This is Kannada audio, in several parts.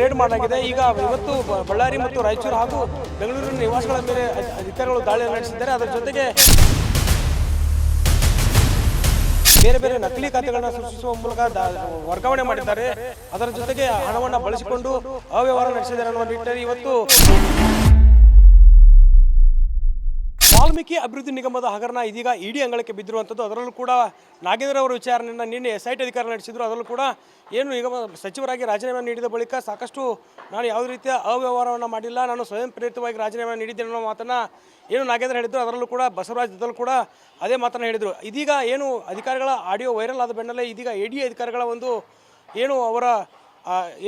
ರೇಡ್ ಮಾಡಲಾಗಿದೆ. ಈಗ ಇವತ್ತು ಬಳ್ಳಾರಿ ಮತ್ತು ರಾಯಚೂರು ಹಾಗೂ ಬೆಂಗಳೂರಿನ ನಿವಾಸಗಳ ಮೇಲೆ ಅಧಿ- ಅಧಿಕಾರಿಗಳು ದಾಳಿ ನಡೆಸಿದ್ದಾರೆ. ಅದರ ಜೊತೆಗೆ ಬೇರೆ ಬೇರೆ ನಕಲಿ ಖಾತೆಗಳನ್ನ ಸೃಷ್ಟಿಸುವ ಮೂಲಕ ವರ್ಗಾವಣೆ ಮಾಡಿದ್ದಾರೆ. ಅದರ ಜೊತೆಗೆ ಹಣವನ್ನು ಬಳಸಿಕೊಂಡು ಅವ್ಯವಹಾರ ನಡೆಸಿದ್ದಾರೆ ಅನ್ನುವ ನಿಟ್ಟಿನಲ್ಲಿ ಇವತ್ತು ವಾಲ್ಮೀಕಿ ಅಭಿವೃದ್ಧಿ ನಿಗಮದ ಹಗರಣ ಇದೀಗ ಇಡಿ ಅಂಗಳಕ್ಕೆ ಬಿದ್ದಿರುವಂಥದ್ದು. ಅದರಲ್ಲೂ ಕೂಡ ನಾಗೇಂದ್ರ ಅವರ ವಿಚಾರಣೆಯನ್ನು ನಿನ್ನೆ ಎಸ್ ಐ ಟಿ ಅಧಿಕಾರಿ ನಡೆಸಿದ್ರು. ಅದರಲ್ಲೂ ಕೂಡ ಏನು ನಿಗಮ ಸಚಿವರಾಗಿ ರಾಜೀನಾಮೆ ನೀಡಿದ ಬಳಿಕ ಸಾಕಷ್ಟು ನಾನು ಯಾವುದೇ ರೀತಿಯ ಅವ್ಯವಹಾರವನ್ನು ಮಾಡಿಲ್ಲ. ನಾನು ಸ್ವಯಂ ಪ್ರೇರಿತವಾಗಿ ರಾಜೀನಾಮೆ ನೀಡಿದ್ದೇನೆ ಅನ್ನೋ ಮಾತನ್ನು ಏನು ನಾಗೇಂದ್ರ ಹೇಳಿದ್ರು. ಅದರಲ್ಲೂ ಕೂಡ ಬಸವರಾಜ್ ದದ್ದಲ್ ಕೂಡ ಅದೇ ಮಾತನ್ನು ಹೇಳಿದರು. ಇದೀಗ ಏನು ಅಧಿಕಾರಿಗಳ ಆಡಿಯೋ ವೈರಲ್ ಆದ ಬೆನ್ನಲ್ಲೇ ಇದೀಗ ಎ ಡಿ ಅಧಿಕಾರಿಗಳ ಒಂದು ಏನು ಅವರ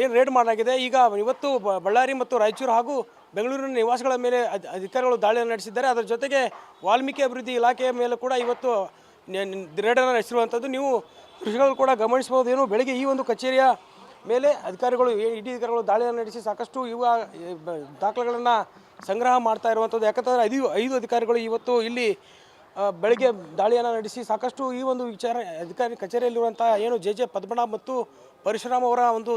ಏನು ರೇಡ್ ಮಾಡಲಾಗಿದೆ. ಈಗ ಇವತ್ತು ಬಳ್ಳಾರಿ ಮತ್ತು ರಾಯಚೂರು ಹಾಗೂ ಬೆಂಗಳೂರಿನ ನಿವಾಸಗಳ ಮೇಲೆ ಅಧಿಕಾರಿಗಳು ದಾಳಿಯನ್ನು ನಡೆಸಿದ್ದಾರೆ. ಅದರ ಜೊತೆಗೆ ವಾಲ್ಮೀಕಿ ಅಭಿವೃದ್ಧಿ ಇಲಾಖೆಯ ಮೇಲೆ ಕೂಡ ಇವತ್ತು ರೇಡನ್ನು ನಡೆಸಿರುವಂಥದ್ದು. ನೀವು ಕೃಷಿಗಳು ಕೂಡ ಗಮನಿಸಬಹುದು ಏನು ಬೆಳಗ್ಗೆ ಈ ಒಂದು ಕಚೇರಿಯ ಮೇಲೆ ಅಧಿಕಾರಿಗಳು ಇಡೀ ಅಧಿಕಾರಿಗಳು ದಾಳಿಯನ್ನು ನಡೆಸಿ ಸಾಕಷ್ಟು ಯುವ ದಾಖಲೆಗಳನ್ನು ಸಂಗ್ರಹ ಮಾಡ್ತಾ ಇರುವಂಥದ್ದು. ಯಾಕಂತಂದರೆ ಐದು ಐದು ಅಧಿಕಾರಿಗಳು ಇವತ್ತು ಇಲ್ಲಿ ಬೆಳಗ್ಗೆ ದಾಳಿಯನ್ನು ನಡೆಸಿ ಸಾಕಷ್ಟು ಈ ಒಂದು ವಿಚಾರ ಅಧಿಕಾರಿ ಕಚೇರಿಯಲ್ಲಿರುವಂಥ ಏನು ಜೆ ಜೆ ಪದ್ಮನಾಭ್ ಮತ್ತು ಪರಶುರಾಮ್ ಅವರ ಒಂದು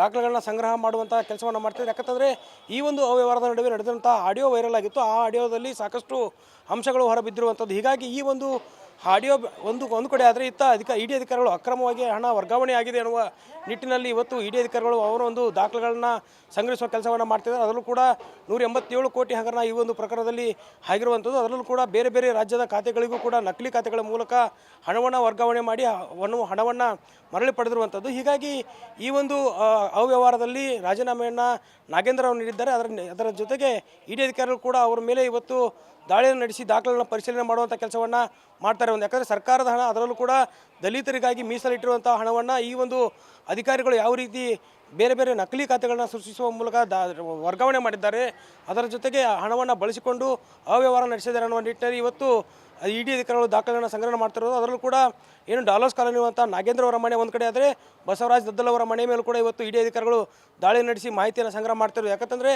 ದಾಖಲೆಗಳನ್ನ ಸಂಗ್ರಹ ಮಾಡುವಂಥ ಕೆಲಸವನ್ನು ಮಾಡ್ತಿದ್ದಾರೆ. ಯಾಕಂತಂದರೆ ಈ ಒಂದು ಅವ್ಯವಹಾರದ ನಡುವೆ ನಡೆದಂಥ ಆಡಿಯೋ ವೈರಲ್ ಆಗಿತ್ತು. ಆ ಆಡಿಯೋದಲ್ಲಿ ಸಾಕಷ್ಟು ಅಂಶಗಳು ಹೊರಬಿದ್ದಿರುವಂಥದ್ದು ಹೀಗಾಗಿ ಈ ಒಂದು ಆಡಿಯೋ ಒಂದು ಒಂದು ಕಡೆ ಆದರೆ ಇತ್ತ ಅಧಿಕ ಇ ಡಿ ಅಧಿಕಾರಿಗಳು ಅಕ್ರಮವಾಗಿ ಹಣ ವರ್ಗಾವಣೆ ಆಗಿದೆ ಅನ್ನುವ ನಿಟ್ಟಿನಲ್ಲಿ ಇವತ್ತು ಇ ಡಿ ಅಧಿಕಾರಿಗಳು ಅವರ ಒಂದು ದಾಖಲೆಗಳನ್ನು ಸಂಗ್ರಹಿಸುವ ಕೆಲಸವನ್ನು ಮಾಡ್ತಿದ್ದಾರೆ. ಅದರಲ್ಲೂ ಕೂಡ ನೂರ ಎಂಬತ್ತೇಳು ಕೋಟಿ ಹಗರಣ ಈ ಒಂದು ಪ್ರಕರಣದಲ್ಲಿ ಆಗಿರುವಂಥದ್ದು. ಅದರಲ್ಲೂ ಕೂಡ ಬೇರೆ ಬೇರೆ ರಾಜ್ಯದ ಖಾತೆಗಳಿಗೂ ಕೂಡ ನಕಲಿ ಖಾತೆಗಳ ಮೂಲಕ ಹಣವನ್ನು ವರ್ಗಾವಣೆ ಮಾಡಿ ಹಣವನ್ನು ಮರಳಿ ಪಡೆದಿರುವಂಥದ್ದು. ಹೀಗಾಗಿ ಈ ಒಂದು ಅವ್ಯವಹಾರದಲ್ಲಿ ರಾಜೀನಾಮೆಯನ್ನು ನಾಗೇಂದ್ರ ಅವರು ನೀಡಿದ್ದಾರೆ. ಅದರ ಅದರ ಜೊತೆಗೆ ಇ ಡಿ ಅಧಿಕಾರಿಗಳು ಕೂಡ ಅವರ ಮೇಲೆ ಇವತ್ತು ದಾಳಿಯನ್ನು ನಡೆಸಿ ದಾಖಲೆಗಳನ್ನು ಪರಿಶೀಲನೆ ಮಾಡುವಂಥ ಕೆಲಸವನ್ನು ಮಾಡ್ತಾರೆ ಒಂದು. ಯಾಕಂದರೆ ಸರ್ಕಾರದ ಹಣ, ಅದರಲ್ಲೂ ಕೂಡ ದಲಿತರಿಗಾಗಿ ಮೀಸಲಿಟ್ಟಿರುವಂಥ ಹಣವನ್ನು ಈ ಒಂದು ಅಧಿಕಾರಿಗಳು ಯಾವ ರೀತಿ ಬೇರೆ ಬೇರೆ ನಕಲಿ ಖಾತೆಗಳನ್ನ ಸೃಷ್ಟಿಸುವ ಮೂಲಕ ದಾ, ವರ್ಗಾವಣೆ ಮಾಡಿದ್ದಾರೆ. ಅದರ ಜೊತೆಗೆ ಹಣವನ್ನು ಬಳಸಿಕೊಂಡು ಅವ್ಯವಹಾರ ನಡೆಸಿದ್ದಾರೆ ಅನ್ನುವ ನಿಟ್ಟಿನಲ್ಲಿ ಇವತ್ತು ಇ ಡಿ ಅಧಿಕಾರಿಗಳು ದಾಖಲೆಗಳನ್ನು ಸಂಗ್ರಹ ಮಾಡ್ತಿರೋದು. ಅದರಲ್ಲೂ ಕೂಡ ಏನು ಡಾಲರ್ಸ್ ಕಾಲೋನಿ ಅಂತ ನಾಗೇಂದ್ರ ಅವರ ಮನೆ ಒಂದು ಕಡೆ ಆದರೆ ಬಸವರಾಜ್ ದದ್ದಲ್ ಅವರ ಮನೆ ಮೇಲೂ ಕೂಡ ಇವತ್ತು ಇ ಡಿ ಅಧಿಕಾರಿಗಳು ದಾಳಿ ನಡೆಸಿ ಮಾಹಿತಿಯನ್ನು ಸಂಗ್ರಹ ಮಾಡ್ತಿರೋದು. ಯಾಕಂತಂದರೆ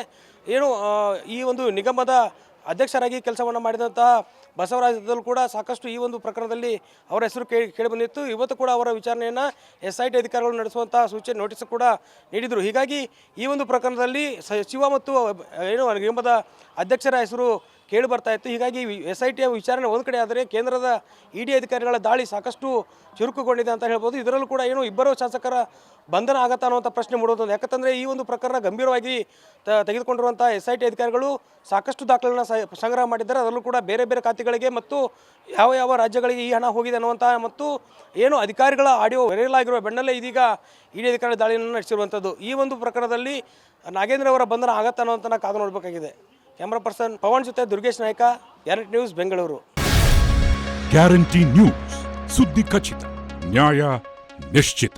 ಏನು ಈ ಒಂದು ನಿಗಮದ ಅಧ್ಯಕ್ಷರಾಗಿ ಕೆಲಸವನ್ನು ಮಾಡಿದಂತಹ ಬಸವರಾಜದಲ್ಲೂ ಕೂಡ ಸಾಕಷ್ಟು ಈ ಒಂದು ಪ್ರಕರಣದಲ್ಲಿ ಅವರ ಹೆಸರು ಕೇಳಿ ಬಂದಿತ್ತು. ಇವತ್ತು ಕೂಡ ಅವರ ವಿಚಾರಣೆಯನ್ನು ಎಸ್ ಐ ಟಿ ಅಧಿಕಾರಿಗಳು ನಡೆಸುವಂತಹ ಸೂಚನೆ, ನೋಟಿಸ್ ಕೂಡ ನೀಡಿದರು. ಹೀಗಾಗಿ ಈ ಒಂದು ಪ್ರಕರಣದಲ್ಲಿ ಸಚಿವ ಮತ್ತು, ಏನು ನಿಗಮದ ಅಧ್ಯಕ್ಷರ ಹೆಸರು ಕೇಳಿ ಬರ್ತಾ ಇತ್ತು. ಹೀಗಾಗಿ ಎಸ್ ಐ ಟಿಯ ವಿಚಾರಣೆ ಒಂದು ಕಡೆ ಆದರೆ ಕೇಂದ್ರದ ಇ ಡಿ ಅಧಿಕಾರಿಗಳ ದಾಳಿ ಸಾಕಷ್ಟು ಚುರುಕುಗೊಂಡಿದೆ ಅಂತ ಹೇಳ್ಬೋದು. ಇದರಲ್ಲೂ ಕೂಡ ಏನು ಇಬ್ಬರು ಶಾಸಕರ ಬಂಧನ ಆಗತ್ತಾ ಅನ್ನುವಂಥ ಪ್ರಶ್ನೆ ಮೂಡುವಂಥದ್ದು ಯಾಕಂತಂದರೆ ಈ ಒಂದು ಪ್ರಕರಣ ಗಂಭೀರವಾಗಿ ತೆಗೆದುಕೊಂಡಿರುವಂಥ ಎಸ್ ಐ ಟಿ ಅಧಿಕಾರಿಗಳು ಸಾಕಷ್ಟು ದಾಖಲೆಗಳನ್ನ ಸಂಗ್ರಹ ಮಾಡಿದ್ದಾರೆ. ಅದರಲ್ಲೂ ಕೂಡ ಬೇರೆ ಬೇರೆ ಖಾತೆಗಳಿಗೆ ಮತ್ತು ಯಾವ ಯಾವ ರಾಜ್ಯಗಳಿಗೆ ಈ ಹಣ ಹೋಗಿದೆ ಅನ್ನುವಂಥ ಮತ್ತು ಏನು ಅಧಿಕಾರಿಗಳ ಆಡಿಯೋ ವೈರಲ್ ಆಗಿರುವ ಬೆನ್ನಲ್ಲೇ ಇದೀಗ ಇ ಡಿ ಅಧಿಕಾರಿ ದಾಳಿಯನ್ನು ನಡೆಸಿರುವಂಥದ್ದು ಈ ಒಂದು ಪ್ರಕರಣದಲ್ಲಿ ನಾಗೇಂದ್ರ ಅವರ ಬಂಧನ ಆಗತ್ತೆ ಅನ್ನುವಂಥ ನಾವು ಕಾದು ನೋಡಬೇಕಾಗಿದೆ. ಕ್ಯಾಮ್ರಾ ಪರ್ಸನ್ ಪವನ್ ಜೊತೆ Durgesh Nayka guarantee news Bengaluru. Guarantee news ಸುದ್ದಿ ಖಚಿತ, ನ್ಯಾಯ ನಿಶ್ಚಿತ.